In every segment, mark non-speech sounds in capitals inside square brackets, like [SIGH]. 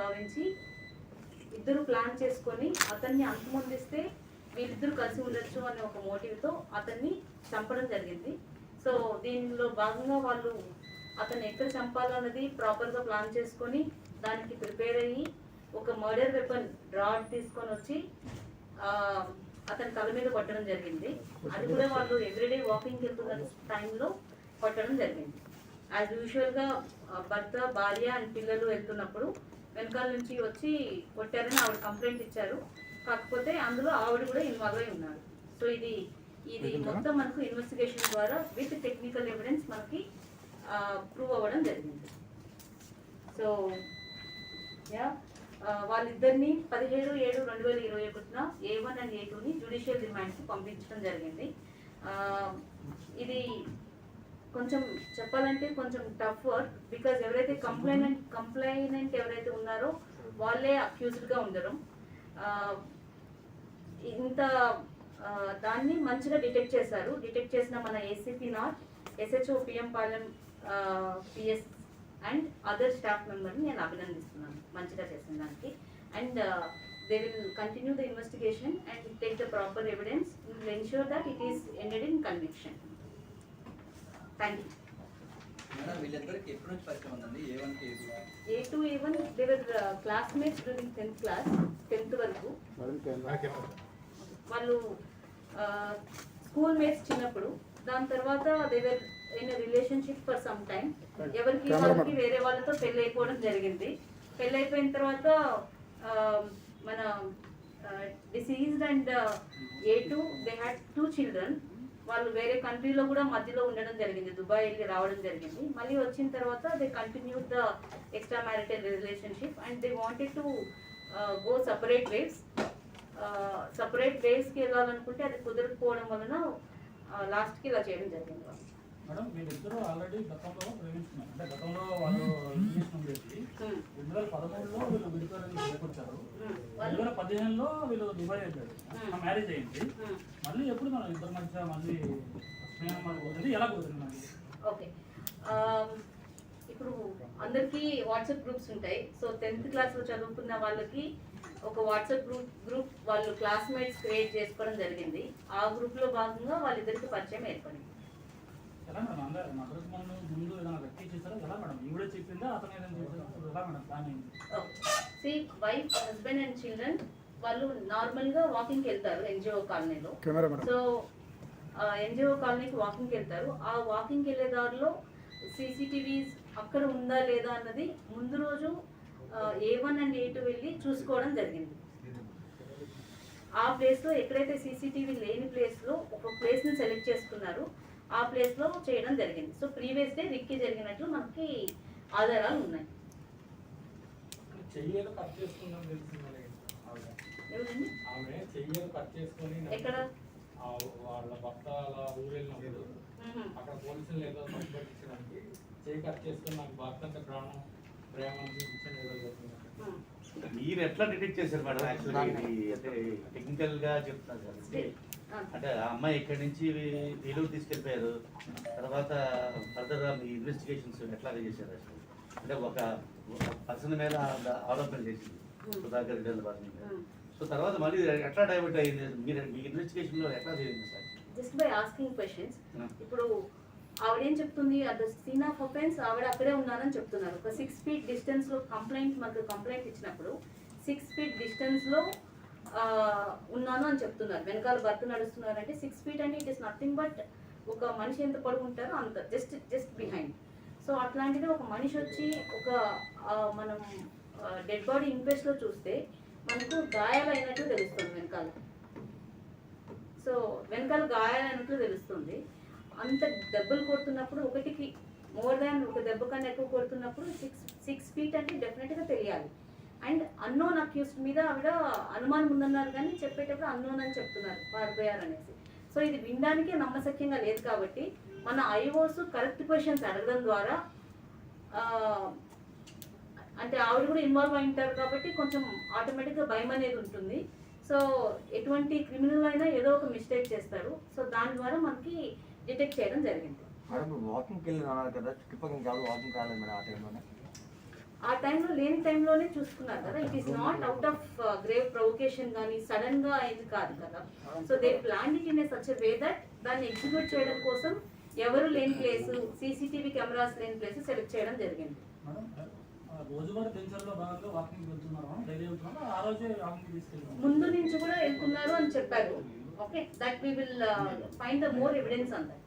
భావించి ఇద్దరు ప్లాన్ చేసుకొని అతన్ని అంతమొందిస్తే వీళ్ళిద్దరు కలిసి ఉండొచ్చు అనే ఒక మోటివ్తో అతన్ని చంపడం జరిగింది. సో దీనిలో భాగంగా వాళ్ళు అతన్ని ఎక్కడ చంపాలన్నది ప్రాపర్గా ప్లాన్ చేసుకొని దానికి ప్రిపేర్ అయ్యి ఒక మర్డర్ వెపన్ డ్రాడ్ తీసుకొని వచ్చి అతని తల మీద కొట్టడం జరిగింది. అది కూడా వాళ్ళు ఎవ్రీడే వాకింగ్ వెళ్తున్న టైంలో కొట్టడం జరిగింది. యాజ్ యూజువల్గా భర్త భార్య అండ్ పిల్లలు వెళ్తున్నప్పుడు వెనకాల నుంచి వచ్చి కొట్టారని ఆవిడ కంప్లైంట్ ఇచ్చారు. కాకపోతే అందులో ఆవిడ కూడా ఇన్వాల్వ్ అయి ఉన్నారు. సో ఇది ఇది మొత్తం మనకు ఇన్వెస్టిగేషన్ ద్వారా విత్ టెక్నికల్ ఎవిడెన్స్ మనకి ప్రూవ్ అవ్వడం జరిగింది. సో యా వాళ్ళిద్దరిని పదిహేడు ఏడు రెండు వేల ఇరవై ఒకటిన ఏ వన్ అండ్ ఏ టూని జ్యుడిషియల్ రిమాండ్కి పంపించడం జరిగింది. ఇది కొంచెం చెప్పాలంటే కొంచెం టఫ్ వర్క్ బికాజ్ ఎవరైతే కంప్లైనెంట్ కంప్లైనెంట్ ఎవరైతే ఉన్నారో వాళ్ళే అక్యూజ్డ్గా ఉండడం. ఇంత దాన్ని మంచిగా డిటెక్ట్ చేశారు. డిటెక్ట్ చేసిన మన ACP not SHO PM Palem PS and other staff మెంబర్ని నేను అభినందిస్తున్నాను మంచిగా చేసిన దానికి. And they will continue the investigation and take the proper evidence will ensure that it is ended in conviction thank you madam వీళ్ళిద్దరికి ఎప్పటి నుంచి పరిచయం ఉందండి? A two? A one they were classmates during tenth class tenth వరకు. వాళ్ళు school mates చిన్నప్పుడు దాని తర్వాత they were in relationship for some time ఎవరికి వాళ్ళకి వేరే వాళ్ళతో పెళ్ళి అయిపోవడం జరిగింది. పెళ్ళి అయిపోయిన తర్వాత మన deceased and A two they had two children. వాళ్ళు వేరే కంట్రీలో కూడా మధ్యలో ఉండడం జరిగింది దుబాయ్ వెళ్ళి రావడం జరిగింది మళ్ళీ వచ్చిన తర్వాత they continue the extra marital relationship and they wanted to go separate ways separate వేస్కి వెళ్ళాలనుకుంటే అది కుదరకపోవడం వలన లాస్ట్కి ఇలా చేయడం జరిగింది వాళ్ళు. మేడం ఆల్రెడీ గతంలో ప్రేమించుకున్నారు అంటే గతంలో వాళ్ళు ఉండేది Hmm. రెండు వేల పదమూడులో వీళ్ళు విడిపోయారని Hmm. రెండు వేల పదిహేనులో వీళ్ళు దుబాయ్ వెళ్ళారు. Hmm. మ్యారేజ్ అయింది. మళ్ళీ ఎప్పుడు మనం ఇద్దరి మధ్య మళ్ళీ స్నేహం కుదిరింది ఎలా మళ్ళీ ఓకే. ఇప్పుడు అందరికీ వాట్సాప్ గ్రూప్స్ ఉంటాయి. సో టెన్త్ క్లాస్లో చదువుకున్న వాళ్ళకి ఒక వాట్సాప్ గ్రూప్ గ్రూప్ వాళ్ళు క్లాస్మేట్స్ క్రియేట్ చేసుకోవడం జరిగింది. ఆ గ్రూప్లో భాగంగా వాళ్ళిద్దరికి పరిచయం ఏర్పడింది. ఎలా మేడం? అందరూ మద్దతు ముందు ముందు ఏదైనా వ్యక్తి చేశారా? ఎలా మేడం? ఈవిడే చెప్పిందా? అతను ఏదైనా చేశారా? ఎలా madam planning see wife husband and children వాళ్ళు నార్మల్గా వాకింగ్కి వెళ్తారు ఎన్జిఓ కాలనీలో. సో ఎన్జిఓ కాలనీకి వాకింగ్కి వెళ్తారు. ఆ వాకింగ్కి వెళ్ళే దారిలో సీసీటీవీస్ అక్కడ ఉందా లేదా అన్నది ముందు రోజు A one and A two వెళ్ళి చూసుకోవడం జరిగింది. ఆ ప్లేస్లో ఎక్కడైతే సీసీటీవీ లేని ప్లేస్లో ఒక ప్లేస్ని సెలెక్ట్ చేసుకున్నారు ఆ ప్లేస్లో చేయడం జరిగింది. సో ప్రీవియస్ డే రిక్కి జరిగినట్లు మనకి ఆధారాలు ఉన్నాయి. ఎక్కడ? వాళ్ళ భర్త అలా ఊరు వెళ్ళినప్పుడు మ్మ్. అక్కడ పోలీసులు ఏదో తప్పు పట్టించడానికి చెయ్యి కట్ చేసుకొని నాకు భర్త అంటే ప్రాణం ప్రేమ అని చూపించని ఏదో. మీరు ఎట్లా డిటెక్ట్ చేశారు మేడం? యాక్చువల్లీ ఇది అంటే టెక్నికల్గా చెప్తున్నారు కాబట్టి ఆ. అంటే ఆ అమ్మాయి ఇక్కడి నుంచి ఏలూరు తీసుకెళ్ళిపోయారు. తర్వాత ఫర్దర్ మీ ఇన్వెస్టిగేషన్స్ ఎట్లా చేశారు అసలు? అంటే ఒక పర్సన్ మీద ఆరోపణ చేసింది. సుధాకర్ రెడ్డి మ్మ్. సో తర్వాత మళ్ళీ ఎట్లా డైవర్ట్ అయ్యింది? మీరు మీ ఇన్వెస్టిగేషన్లో ఎట్లా చేయండి sir? Just by asking questions. ఇప్పుడు ఆవిడేం చెప్తుంది? At the scene of offence ఆవిడ అక్కడే ఉన్నారని చెప్తున్నారు. ఒక సిక్స్ ఫీట్ డిస్టెన్స్లో కంప్లైంట్ మనకు కంప్లైంట్ ఇచ్చినప్పుడు సిక్స్ ఫీట్ డిస్టెన్స్లో ఆ, ఉన్నాను అని చెప్తున్నారు. వెనకాల భర్త నడుస్తున్నారంటే సిక్స్ ఫీట్ అంటే ఇట్ ఇస్ నథింగ్ బట్ ఒక మనిషి ఎంత పడుకుంటారో అంత జస్ట్ జస్ట్ బిహైండ్ సో అట్లాంటిది ఒక మనిషి వచ్చి ఒక మనం డెడ్ బాడీ ఇంప్రెస్ చూస్తే మనకు గాయాలైనట్టు తెలుస్తుంది వెనకాల. సో వెనకాల గాయాలైనట్లు తెలుస్తుంది. అంత దెబ్బలు కొడుతున్నప్పుడు ఒకటికి మోర్ దాన్ ఒక దెబ్బ కన్నా ఎక్కువ కొడుతున్నప్పుడు సిక్స్ సిక్స్ ఫీట్ అంటే డెఫినెట్గా తెలియాలి. అండ్ అన్నోన్ అక్యూస్డ్ మీద ఆవిడ అనుమానం ఉందన్నారు కానీ చెప్పేటప్పుడు అన్నోన్ అని చెప్తున్నారు పారిపోయారు అనేసి. సో ఇది వినడానికి నమ్మశక్యంగా లేదు కాబట్టి మన ఐఓస్ కరెక్ట్ క్వశ్చన్స్ అడగడం ద్వారా అంటే ఆవిడ కూడా ఇన్వాల్వ్ అయి ఉంటారు కాబట్టి కొంచెం ఆటోమేటిక్గా భయం అనేది ఉంటుంది. సో ఎటువంటి క్రిమినల్ అయినా ఏదో ఒక మిస్టేక్ చేస్తారు. సో దాని ద్వారా మనకి డిటెక్ట్ చేయడం జరిగింది. మేడం వాకింగ్కి వెళ్ళి కదా చుట్టుపక్కల ఇంకా వాకింగ్ మేడం ఆ టైంలోనే ఆ టైంలో లేని టైంలోనే చూసుకున్నారు కదా. It is not out of grave provocation కానీ సడన్గా అయింది కాదు కదా. So they plan it in such way that దాన్ని ఎగ్జిక్యూట్ చేయడం కోసం ఎవరు లేని ప్లేస్ సీసీటీవీ కెమెరాస్ లేని ప్లేస్ సెలెక్ట్ చేయడం జరిగింది. మేడం ఆ రోజువారీ దినచర్యలో భాగంగా వాకింగ్ వెళ్తున్నారు. డైలీ వెళ్తున్నారు? ఆ రోజే వాకింగ్ తీసుకెళ్తాం ముందు నుంచి కూడా వెళ్తున్నారు అని చెప్పారు. Okay that we will find the more evidence on that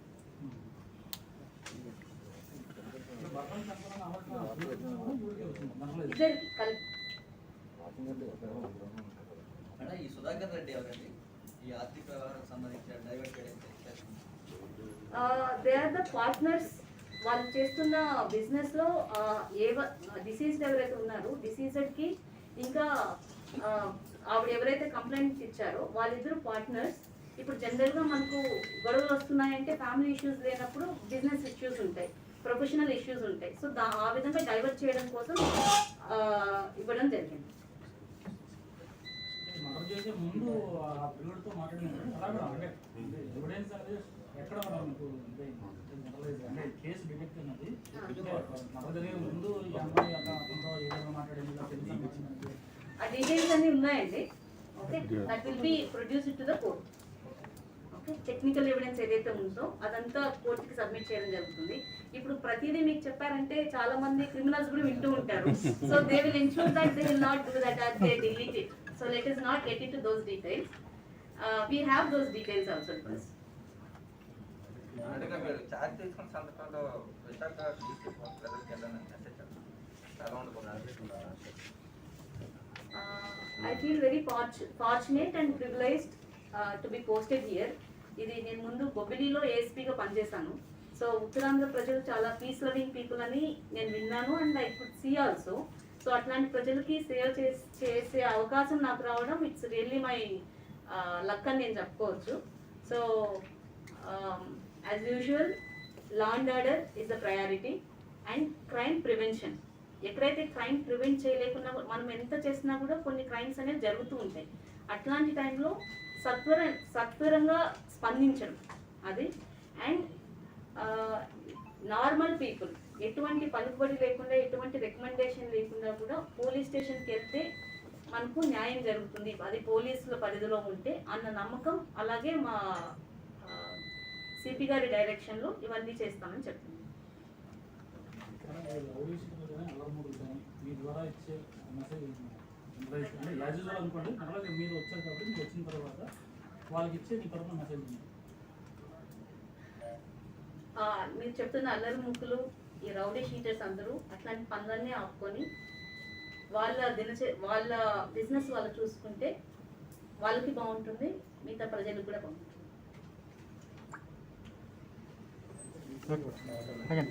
madam ఈ సుధాకర్ రెడ్డి ఎవరండి? ఈ ఆర్థిక వ్యవహారాలకు సంబంధించిన divert they are the partners వాళ్ళు చేస్తున్న బిజినెస్లో ఏ డిసీజ్డ్ ఎవరైతే ఉన్నారో డిసీజ్డ్కి ఇంకా ఆవిడ ఎవరైతే కంప్లైంట్ ఇచ్చారో వాళ్ళిద్దరు పార్ట్నర్స్ ఇప్పుడు జనరల్గా మనకు గొడవలు వస్తున్నాయంటే ఫ్యామిలీ ఇష్యూస్ లేనప్పుడు బిజినెస్ ఇష్యూస్ ఉంటాయి. ప్రొఫెషనల్ ఇష్యూస్ ఉంటాయి. సో దా ఆ విధంగా డైవర్ట్ చేయడం కోసం ఆ, ఇవ్వడం జరిగింది. ముందు ఎక్కడ కేసు డిటెక్ట్ ఆ డీటెయిల్స్ అన్ని ఉన్నాయండి. Okay that will be produce to the court technical evidence ఏదైతే ఉందో అదంతా కోర్టుకి సబ్మిట్ చేయడం జరుగుతుంది. ఇప్పుడు ప్రతిదీ మీకు చెప్పారంటే చాలా మంది క్రిమినల్స్ కూడా వింటూ ఉంటారు. So they will ensure that they will not do that or they delete it so let us not get in to those details we have those details also first charge తీసుకున్న సందర్భంలో Visakha district ప్రజలకు వెళ్ళాలని message చాలా ఉండకుండా I feel very fortunate and privileged to be posted here ఇది నేను ముందు బొబ్బిలిలో ఏఎస్పీగా పనిచేశాను. సో ఉత్తరాంధ్ర ప్రజలు చాలా పీస్ లవింగ్ పీపుల్ అని నేను విన్నాను and I could see also so అట్లాంటి ప్రజలకి సేవ చేసే అవకాశం నాకు రావడం ఇట్స్ రియల్లీ మై లక్ అని నేను చెప్పుకోవచ్చు. So as usual law and order is the priority and crime prevention ఎక్కడైతే క్రైమ్ ప్రివెంట్ చేయలేకున్నా మనం ఎంత చేసినా కూడా కొన్ని క్రైమ్స్ అనేవి జరుగుతూ ఉంటాయి. అట్లాంటి టైంలో సత్వర సత్వరంగా స్పందించడం. అది. అండ్ నార్మల్ పీపుల్ ఎటువంటి పలుకుబడి లేకుండా ఎటువంటి రికమెండేషన్ లేకుండా కూడా పోలీస్ స్టేషన్కి వెళ్తే మనకు న్యాయం జరుగుతుంది. అది పోలీసుల పరిధిలో ఉంటే అన్న నమ్మకం అలాగే మా సిపి గారి డైరెక్షన్లో ఇవన్నీ చేస్తామని చెప్తుంది మీరు వచ్చారు కాబట్టి వచ్చిన తర్వాత వాళ్ళకి ఇచ్చే తరఫున మెసేజ్ ఉంది. మీరు చెప్తున్న అల్లరి ముక్కులు ఈ రౌడీ షీటర్స్ అందరూ అట్లాంటి పనులన్నీ ఆపుకొని వాళ్ళ దినచ వాళ్ళ బిజినెస్ వాళ్ళు చూసుకుంటే వాళ్ళకి బాగుంటుంది మిగతా ప్రజలకు కూడా బాగుంటుంది.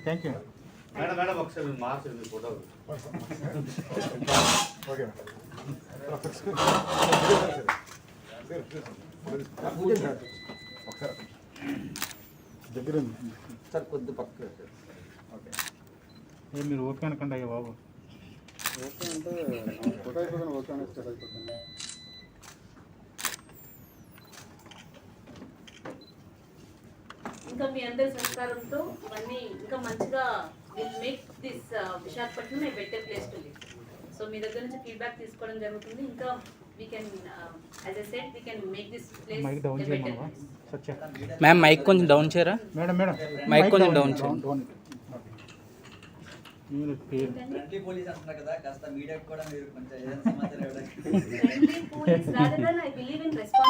థ్యాంక్ యూ మేడం మేడం ఒకసారి మార్చండి మీ ఫోటో ఓకే [LAUGHS] [LAUGHS] [LAUGHS] ఒకసారి దగ్గర. సార్ కొద్ది పక్క ఓకే. ఏ మీరు ఓకే అనకండి అయ్యా బాబు. ఓకే అంటే ఫోటో ఓకే స్టార్ట్ అయిపోతుంది. ఇంకా మీ అందరి సహకారంతో ఇవన్నీ ఇంకా మంచిగా will make this Visakhapatnam a better place to live so మీ దగ్గర నుంచి ఫీడ్బ్యాక్ తీసుకోవడం జరుగుతుంది. ఇంకా సత్య. మ్యామ్ మైక్ కొంచెం డౌన్ చేయరా? Madam madam. మైక్ కొంచెం డౌన్ చేయండి. కదా కూడా మీరు కొంచెం [LAUGHS]